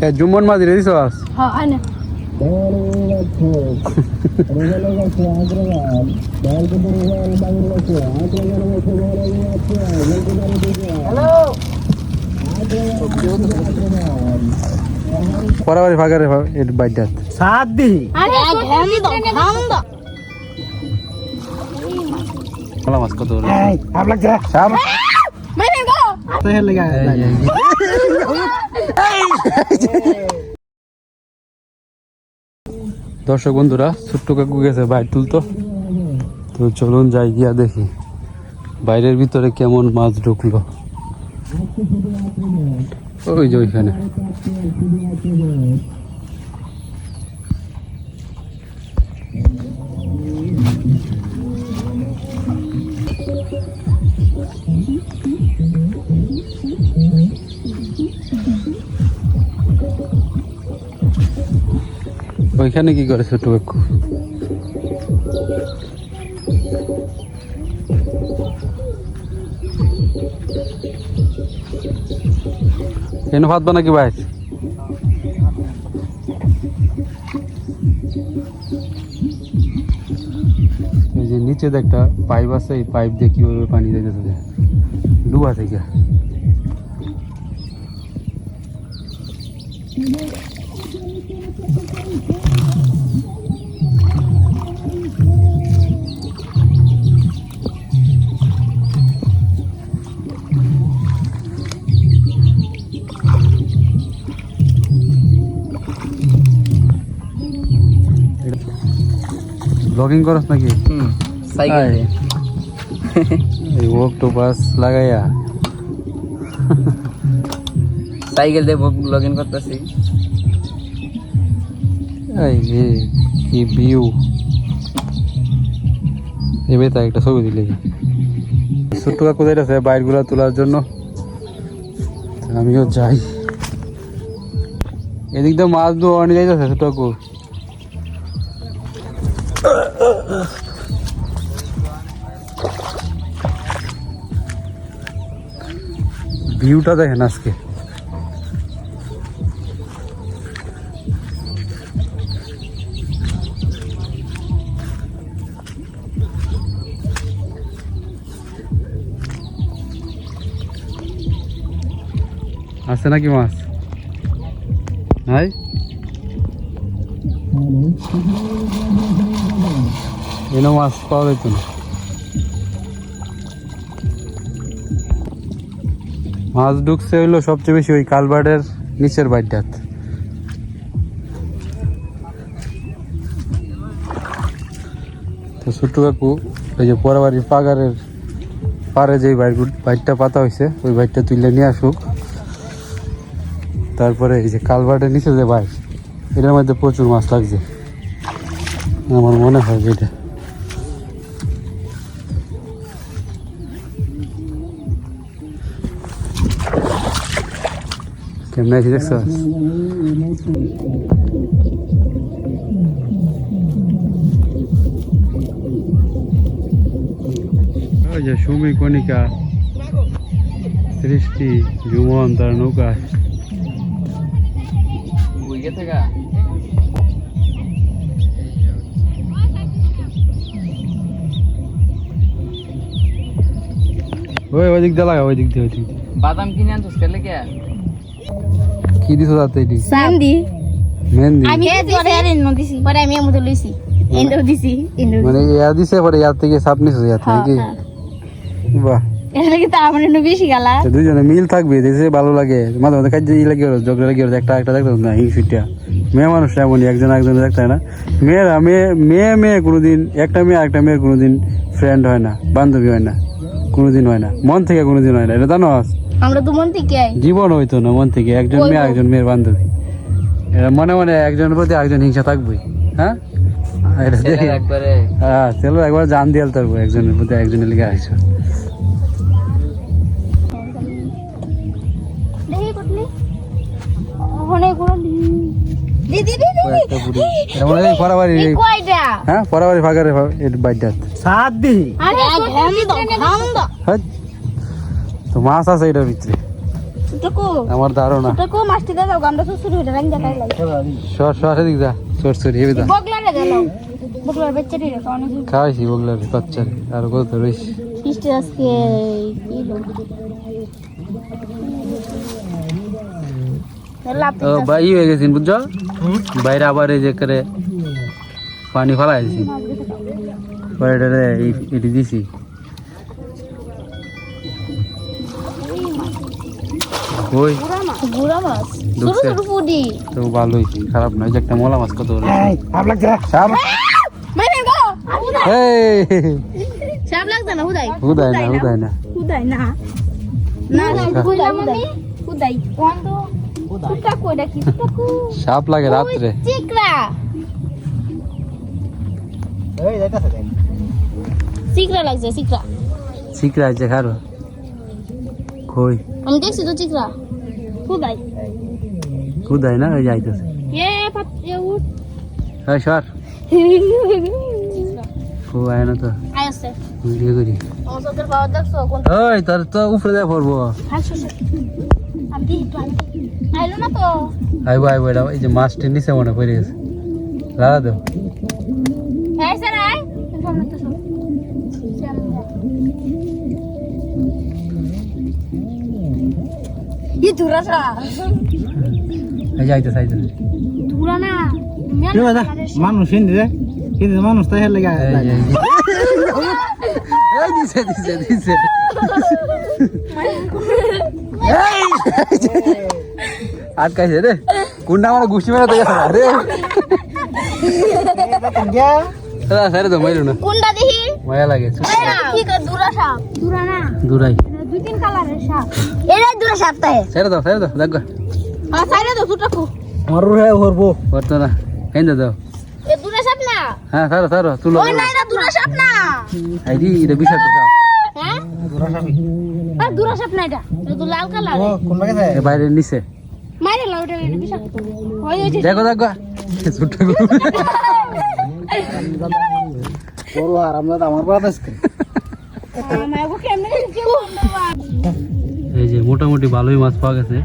এ জুম্মন মাঝি রে দিছ হ্যাঁ আনে পরাবারি ফাঁকারে এর বাইটাত সাত দিহি আরে ঘাম দাও ঘাম দাও ভালো মাছ কত বড় এই আপ লাগছে সাপ মেরে গো তো হেল লাগা দর্শক বন্ধুরা, ছোট্ট কাকু গেছে বাইর তুলতো। তো চলুন যাই গিয়া দেখি, বাইরের ভিতরে কেমন মাছ ঢুকলো। ওই যে ওইখানে। ওইখানে কি করে ছোট কাকু কেন ভাত বানা কি ভাই যে নিচে একটা পাইপ আছে, এই পাইপ দিয়ে কীভাবে পানি দিতেছে ডুবা থেকে ব্লগিং করস নাকি? সাইকেল. এই অক্টোপাস লাগাইয়া। সাইকেল দিয়ে লগ ইন করতেছি। এই যে কি ভিউ এবার তাই একটা ছবি দিলে। ছোট্ট কাকু আছে বাইরগুলা তোলার জন্য? আমিও যাই। এদিক দিয়ে মাছ ধোয়া নিয়ে যাইতেছে ছোট কাকু ভিউটা দেখেন আজকে। আছে নাকি মাছ? নাই? এনো মাছ পাওয়া যেত না। মাছ ঢুকছে হইল সবচেয়ে বেশি ওই কালবার্ডের নিচের বাড়িটাত। তো ছোট্ট কাকু, ওই যে পরাবাড়ির পাগারের পারে যে বাইরটা পাতা হয়েছে ওই বাইরটা তুলে নিয়ে আসুক। তারপরে এই যে কালভার্টের নিচে যে বাইর এটার মধ্যে প্রচুর মাছ লাগছে। আমার মনে হয় যেটা কেমন আছি দেখছ ওই যে সুমি কণিকা সৃষ্টি জুমন তার নৌকা বুঝে থেকে ওই ওই দিক দিয়ে লাগা ওই দিক দিয়ে ওই দিক দিয়ে বাদাম কিনে আনছিস কেলে কে কি দিছো তাতে এটি? সান্দি মেহেন্দি। আমি পরে আর দিছি। পরে আমি আমুতে লইছি। এনে দিছি মানে ইয়া দিছে পরে ইয়ার থেকে সাপ নিছো ইয়ার থেকে বাহ। তো আমার একটু বেশি গালা দুজনে মিল থাকবে ভালো লাগে। মাঝে মাঝে কাজ ই লাগে ঝগড়া লাগে একটা একটা দেখতে না হিংসুটা মেয়ে মানুষ এমনই একজন একজন দেখতে হয় না। মেয়েরা মেয়ে মেয়ে মেয়ে কোনোদিন একটা মেয়ে একটা মেয়ের কোনোদিন ফ্রেন্ড হয় না বান্ধবী হয় না কোনোদিন হয় না মন থেকে কোনোদিন হয় না এটা জানো আমরা তো মন থেকে জীবন হইতো না মন থেকে। একজন মেয়ে একজন মেয়ের বান্ধবী। এটা মনে মনে একজনের প্রতি একজন হিংসা থাকবেই হ্যাঁ? এটা দেখে একবারে। হ্যাঁ চলো একবার জান দিয়ে তারপর একজনের প্রতি একজনের লিগে আসছো দেখি কটলি। ওখানে কোন দি দি দি কয়েকটা বুড়ি। এটা মনে হয় এর সাত দিহি তো মাছ আছে এটার ভিতরে। আমার ধারণা। তো সর সর এদিক যা সর হেবে খাওয়াইছি বগলার বাচ্চারে আর কত ভাই ই হয়ে গেছেন বুঝছ? বাইরে আবার এই যে করে পানি এটি দিছি। ওই গুড়া মাছ। ছোট। ছোট ফুডি তো ভালোই খারাপ নয় যে একটা মলা মাছ কত বড়। সাপ? মাইরে গো! এই। সাপ লাগছে না হুদাই? হুদায় না হুদায় না। হুদাই না। না না। হুদাই হুদাই। হুদাই। কোন তো সুটা কইরা কি সুটা কো সাপ লাগে রাত্রে। চিকরা চিকরা লাগছে চিকরা শিকরা আছে খারো। কই আমি দেখছি তো না ওই যাইতেছে এ পাত এ উঠ। এই সর। না তো। আইছে ভিডিও করি। দেখছ? কোন ওই তোর তো উপরে যায় পড়ব। হাসো আমি তো আইলো না তো? আইবো আইবো এটা এই যে মাছটি নিচে মনে পড়ে গেছে। লাগা স্যার ই দুরাসা এই যাইতেছে আইতেছে দুরা না মানুষ হিন্দি কিন্তু মানুষ তো হেলে এই দিছে দিছে দিছে এই, আটকাইছে রে কোনটা আমার গুষ্টি মেরে তো রে সাইরে তো মাইলো না কোনটা দেখি মায়া লাগে কি কর দুরা সাপ দুরা না দূরাই তিন কালারের সাপ এটাই দুরা সাপ তাই সাইরে দাও সাইরে দাও দেখো আর সাইডে তো দুটো আমার হে হরবো করতো না কেন দাও। এ দুরা সাপ না? হ্যাঁ সারো সারো তুলো। ওই না এটা দুরা সাপ না। আইডি এটা বিষাক্ত সাপ হ্যাঁ? আর দুরা সাপ না এটা। এটা তো লাল কালার। কোন বাগে যায়? এ বাইরে নিচে। মাইরে লাউ এটা এটা বিষাক্ত। ওই ওই দেখো দেখো। ছোট্ট বড় আর আমরা আমার বাদ আজকে। আমার বুকে এই যে মোটামুটি ভালোই মাছ পাওয়া গেছে।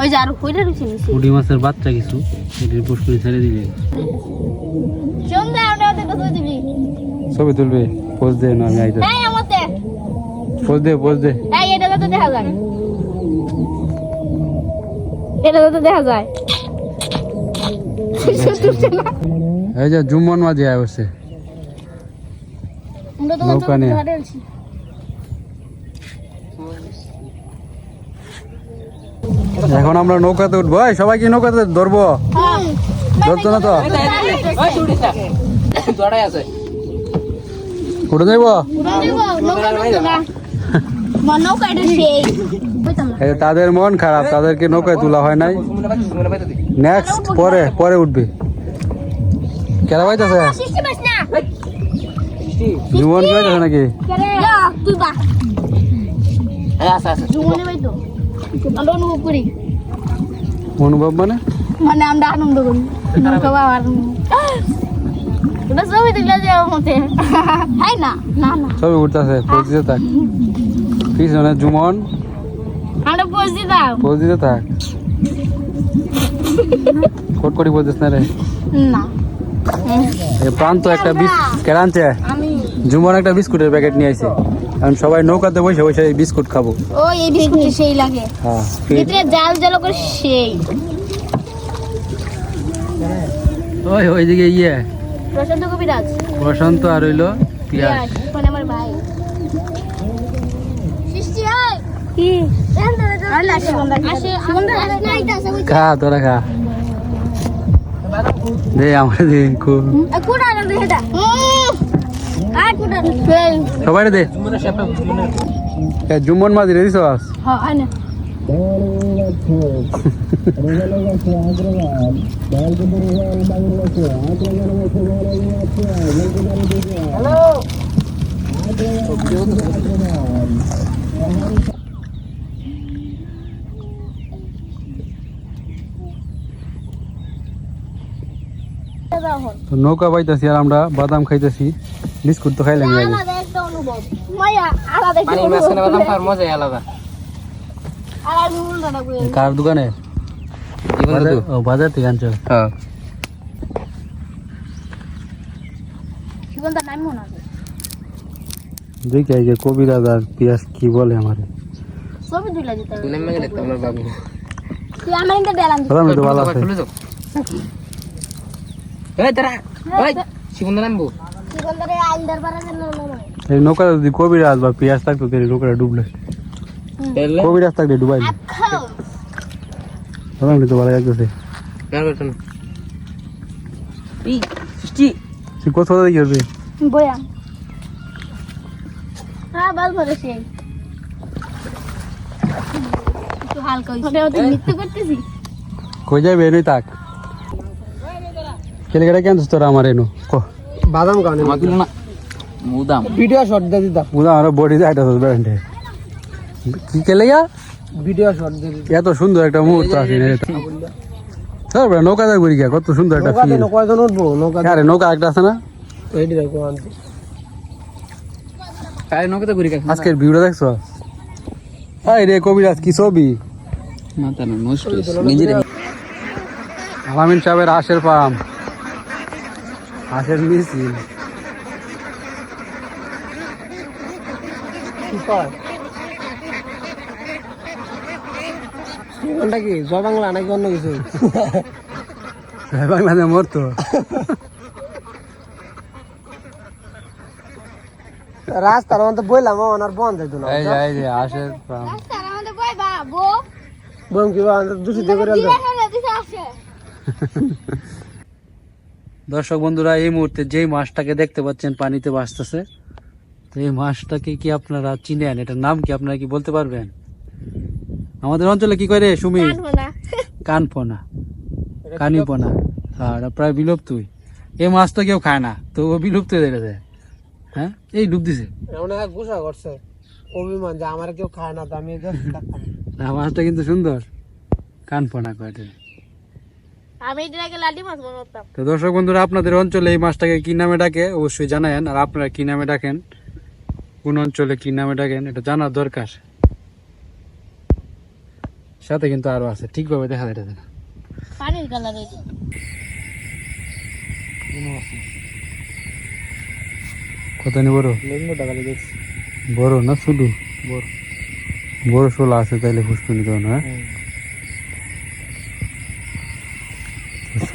ওই যে আর কইরা রইছে পুঁটি মাছের বাচ্চা কিছু এটির পুষ্করি ছেড়ে দিলে সন্ধ্যা আমরা ওদের কথা দিবি ছবি তুলবে পোজ দে না আমি আইতে। এই আমাতে পোজ দে পোজ দে। এই এটা তো দেখা যায়। এটা তো দেখা যায়। এই যে জুম্মন মাঝে আয় বসে। নৌকা নিয়ে। এখন আমরা নৌকাতে উঠবো। সবাই কি নৌকাতে ধরবো? ধরতো না তো? উঠে যাইব? তাদের মন খারাপ তাদেরকে নৌকায় তোলা হয় নাই। নেক্সট পরে পরে উঠবে। কেরা পাইতেছে সৃষ্টি পাস না জুমন কি পাইতেছে নাকি? কেরে তুই আমরা অনুভব করি। অনুভব মানে? মানে আমরা আনন্দ করি। নৌকা বাবার ওটা ছবি তুলে যে মতে হাই না না না। সবই উঠতেছে পোজ দিতে থাক। পিছনে জুমন। আমরা পোজ দিতাম পোজ দিতে থাক। কোট করি না রে। না। এই প্রান্ত একটা বিস কেন আমি। জুমন একটা বিস্কুটের প্যাকেট নিয়ে আইছে। কারণ সবাই নৌকাতে বসে বসে এই বিস্কুট খাব। ও এই বিস্কুট সেই লাগে। হ্যাঁ ভিতরে জাল জাল করে সেই। ওই ওইদিকে ইয়ে। প্রশান্ত কবিরাজ। প্রশান্ত আর হইল পিয়াস মানে আমার ভাই। সৃষ্টি হয় কি? খা তোরা খা। দে আমার দে খু কুড়া না এটা আর কুড়া সবাই দে। জুম্মন মাঝি রে হ্যাঁ নৌকা পাইতেছি আর আমরা বাদাম খাইতেছি। বিস্কুট তো খাইলাম করে। কার দোকানে? বাজার ও বাজার থেকে আনছো? হ্যাঁ জীবনটা নামবো না দেখি এই যে কবিরাজ আর পিয়াস কি বলে আমার। ছবি তুলে যেতে হবে। তুই গেলে তো আমার বাবু। তুই আমার ইন্টার দিলাম আমি তো ভালো আছে। এই তারা। ওই শিবন নামবো। এই নৌকা যদি কবিরাজ বা পিয়াস থাকতো তাহলে নৌকাটা ডুবলে। কবিরাজ থাকলে ডুবাই খাও আমি তো ভালো লাগতেছে। না বেটা না এই সৃষ্টি তুই কোথা দেখি হবে বয়া হ্যাঁ বল কই যাবে? এনুই তাক কেন তোরা আমার এনু? কো আমার বডি যাইটা তো ব্যান্ডে কি কেলেগা ভিডিও শট দিতাম। এত সুন্দর একটা মুহূর্ত আছে রে স্যার নৌকা দা ঘুরি গিয়া কত সুন্দর একটা ফিল উঠবো নৌকা আরে নৌকা একটা আছে না? এইটি দেখো আনতে। কাই নকে তো ঘুরি আজকের ভিউটা দেখছ? আই রে কবিরাজ কি ছবি? মাথা না নষ্ট নিজের আলামিন সাহেবের আশের পাম। আশের মিছিল। কি কয়? কি জয় বাংলা নাকি অন্য কিছু? বাংলাদেশ মরতো? রাস্তার মধ্যে বইলাম ওনার বন্ধ হইতো না। এই এই যে বয় বা বো বম কি করে দিলে খেলে দিছে আসে? দর্শক বন্ধুরা এই মুহূর্তে যেই মাছটাকে দেখতে পাচ্ছেন পানিতে বাঁচতেছে তো এই মাছটাকে কি আপনারা চিনেন? এটার নাম কি আপনারা কি বলতে পারবেন? আমাদের অঞ্চলে কি করে সুমি কানপোনা। কানিপোনা। আর প্রায় বিলুপ্তই। এই মাছ তো কেউ খায় না তো ও বিলুপ্ত হয়ে গেছে হ্যাঁ? এই ডুব দিছে। গুসা করছে। অভিমান যে আমার কেউ খায় না তো আমি মাছটা কিন্তু সুন্দর। কানপোনা কয়টা? আমি এটাকে লাডি মাছ বানাতাম। তো দর্শক বন্ধুরা আপনাদের অঞ্চলে এই মাছটাকে কি নামে ডাকে? অবশ্যই জানায়েন। আর আপনারা কি নামে ডাকেন? কোন অঞ্চলে কি নামে ডাকেন? এটা জানার দরকার। সাথে কিন্তু আরও আছে। ঠিকভাবে দেখা যায় না পানির কালার। এটা কত নি বড়? বড় না শুধু? বড়। বড় শোলা আছে তাইলে ফুসকুনি তো না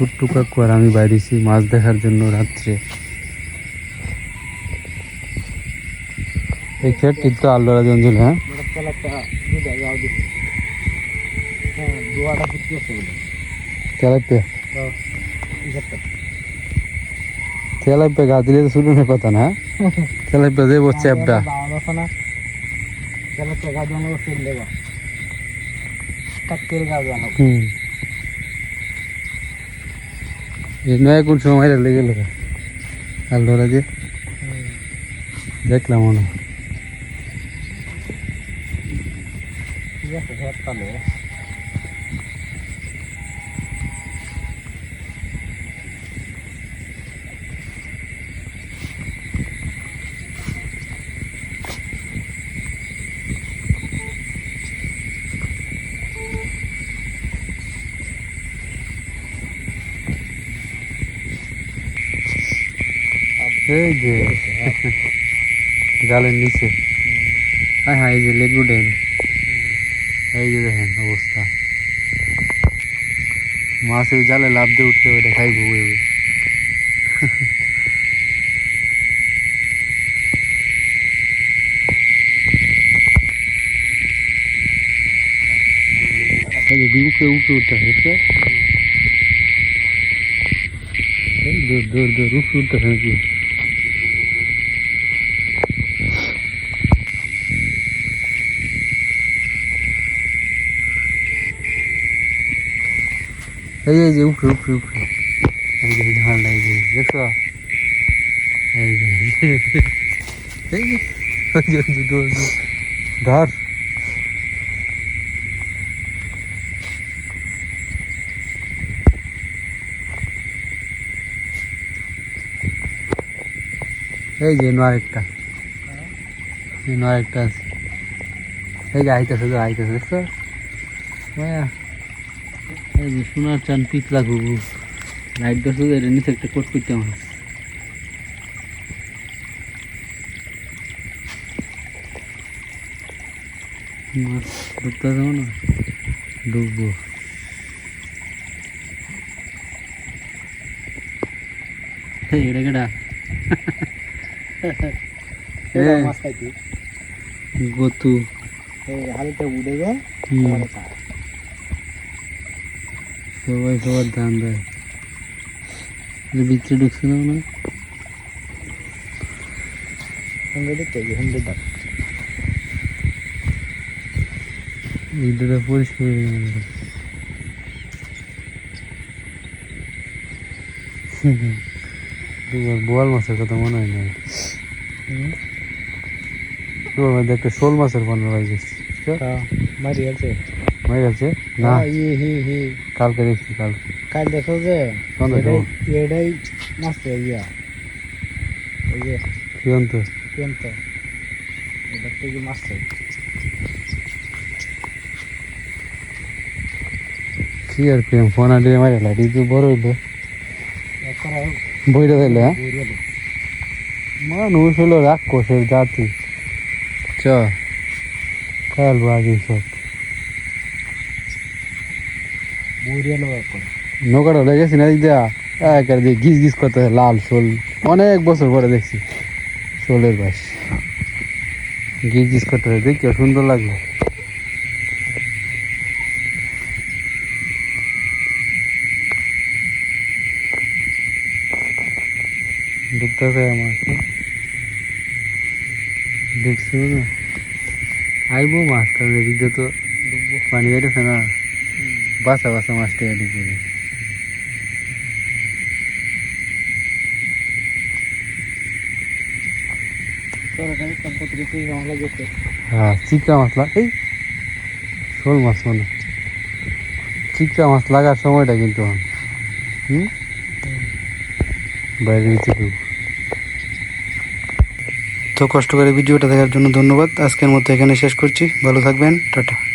ছোট্ট কাকু আর আমি বাইরেছি মাছ দেখার জন্য রাত্রে। এই ক্ষেত কিন্তু আল্লাহ অঞ্চল হ্যাঁ? মোটা চালাকটা দুটা যাও দি হ্যাঁ দুয়াটা ফুটকে বলে তো ইজারটা গা দিলে তো শুরু কথা না তেলাপে দেবো চ্যাপটা বাসনা গা দেবা হুম এই নয় কোন সময় লেগে গেল। ধরা দিয়ে দেখলাম মনে ঠিক আছে এই যে, জালের নিচে। হ্যাঁ হ্যাঁ এই যে লেবু ডেন এই যে দেখেন অবস্থা। মাছ এই জালে লাভ দিয়ে উঠলে ওটা খাইবো ওই ওই। এই যে উপরে উপরে উঠতে হচ্ছে দূর দূর দূর উপরে উঠতেছে এই এই যে উপরে উপরে উপরে এই যে ঝালটা এই যে দেখছ এই যে এই যে ওই যে, ওই যে, ওই যে, ওই যে। ধর এই যে নয় একটা এই নয় একটা আছে এই যে আইতেছে তো আইতেছে দেখছ সোনার চান পিতলা ঘুঘু। লাইট দশ এর নিচে একটা কোট করতে আমার মাছ ধরতে যাব না? ডুববো। এটা কেটা গতু। হালকা উড়ে যায় সবাই সবার ধান দেয়। ভিতরে ঢুকছে না মনে ভিডিওটা পরিষ্কার দুবার বোয়াল মাছের কথা মনে হয় না? একটা শোল মাছের গেছি মারি আছে। হয়ে গেছে না হ্যাঁ, ই হি হি কালকে দেখছি কাল কাল দেখো যে কোন দেখো? এটাই এটাই মাছ ইয়া এই যে কি অন্ত কেন্ত এটা থেকে মাছ চাই কি আর প্রেম ফোন আডিয়ে মারে লাইট একটু বড় হইল করা বইটা দিলে হ্যাঁ বুড়িয়ে দে মানুষ হলো রাক্ষসের জাতি চ খেয়াল আগে সব নৌকাটা লেগেছি না দিক দিয়া? একের দিয়ে গিজ গিজ করতে লাল শোল। অনেক বছর পরে দেখছি শোলের বাস। গিজ গিজ করতে দেখি সুন্দর লাগল। ডুবতেছে আমার। দেখছি না। আইবো মাছ কারণ এদিক দিয়ে তো পানি যাইতেছে না। বাসা বাসা মাছটা করে হ্যাঁ মাছ এই শোল মাছ মানে মাছ লাগার সময়টা কিন্তু হুম? তো কষ্ট করে ভিডিওটা দেখার জন্য ধন্যবাদ। আজকের মতো এখানে শেষ করছি। ভালো থাকবেন। টাটা।